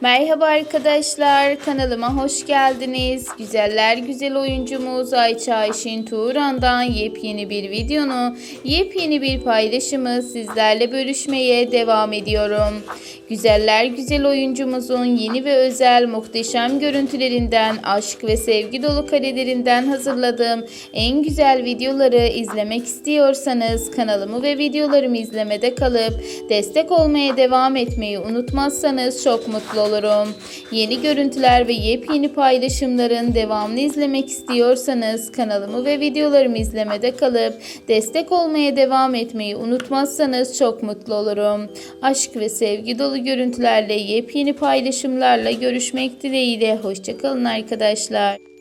Merhaba arkadaşlar, kanalıma hoş geldiniz. Güzeller güzel oyuncumuz Ayça Ayşin Turan'dan yepyeni bir videonu, yepyeni bir paylaşımı sizlerle bölüşmeye devam ediyorum. Güzeller güzel oyuncumuzun yeni ve özel muhteşem görüntülerinden, aşk ve sevgi dolu karelerinden hazırladığım en güzel videoları izlemek istiyorsanız kanalımı ve videolarımı izlemede kalıp destek olmaya devam etmeyi unutmazsanız çok mutlu olurum. Yeni görüntüler ve yepyeni paylaşımların devamını izlemek istiyorsanız kanalımı ve videolarımı izlemede kalıp destek olmaya devam etmeyi unutmazsanız çok mutlu olurum. Aşk ve sevgi dolu görüntülerle yepyeni paylaşımlarla görüşmek dileğiyle. Hoşçakalın arkadaşlar.